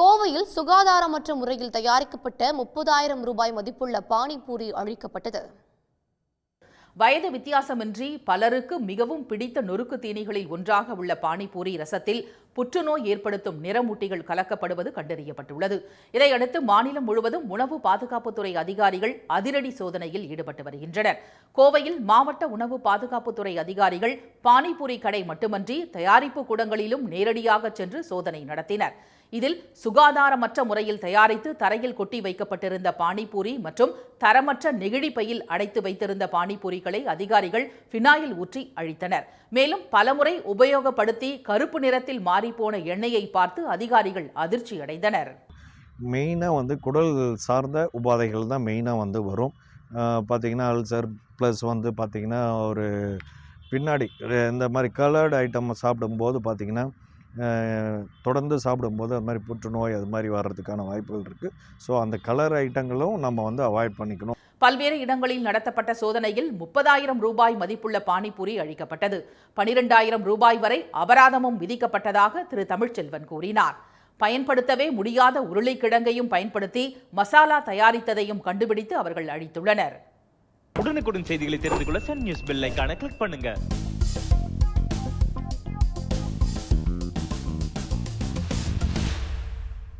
கோவையில் சுகாதாரமற்ற முறையில் தயாரிக்கப்பட்ட முப்பதாயிரம் ரூபாய் மதிப்புள்ள பானிபூரி அழிக்கப்பட்டது. வயது வித்தியாசமின்றி பலருக்கு மிகவும் பிடித்த நொறுக்கு தீனிகளில் ஒன்றாக உள்ள பானிபூரி ரசத்தில் புற்றுநோய் ஏற்படுத்தும் நிறமூட்டிகள் கலக்கப்படுவது கண்டறியப்பட்டுள்ளது. இதையடுத்து மாநிலம் முழுவதும் உணவு பாதுகாப்புத்துறை அதிகாரிகள் அதிரடி சோதனையில் ஈடுபட்டு வருகின்றனர். கோவையில் மாவட்ட உணவு பாதுகாப்புத்துறை அதிகாரிகள் பானிபூரி கடை மட்டுமன்றி தயாரிப்பு கூடங்களிலும் நேரடியாக சென்று சோதனை நடத்தினர். இதில் சுகாதாரமற்ற முறையில் தயாரித்து தரையில் கொட்டி வைக்கப்பட்டிருந்த பானிபூரி மற்றும் தரமற்ற நெகிழி பையில் அடைத்து வைத்திருந்த பானிபூரிகளை அதிகாரிகள் ஃபினாயில் ஊற்றி அழித்தனர். மேலும் பலமுறை உபயோகப்படுத்தி கருப்பு நிறத்தில் மாறிப்போன எண்ணெயை பார்த்து அதிகாரிகள் அதிர்ச்சி அடைந்தனர் மெயினாக வந்து குடல் சார்ந்த உபாதைகள் தான் மெயினாக வந்து வரும். பார்த்திங்கன்னா அல்சர் ப்ளஸ் வந்து பார்த்திங்கன்னா ஒரு பின்னாடி இந்த மாதிரி கலர்டு ஐட்டம் சாப்பிடும்போது பார்த்திங்கன்னா தொடர்ந்து சாப்பிடும்போது அது மாதிரி புற்றுநோய் அது மாதிரி வர்றதுக்கான வாய்ப்புகள் இருக்குது ஸோ அந்த கலர் ஐட்டங்களும் நம்ம வந்து அவாய்ட் பண்ணிக்கணும். பல்வேறு இடங்களில் நடத்தப்பட்ட சோதனையில் முப்பதாயிரம் ரூபாய் மதிப்புள்ள பானிபூரி அழிக்கப்பட்டது. பனிரெண்டாயிரம் ரூபாய் வரை அபராதமும் விதிக்கப்பட்டதாக திரு. தமிழ்ச்செல்வன் கூறினார். பயன்படுத்தவே முடியாத உருளைக்கிழங்கையும் பயன்படுத்தி மசாலா தயாரித்ததையும் கண்டுபிடித்து அவர்கள் அழித்துள்ளனர். உடனுக்குடன் செய்திகளை தெரிந்து கொள்ள சன் நியூஸ் பெல் ஐகானை கிளிக் பண்ணுங்க.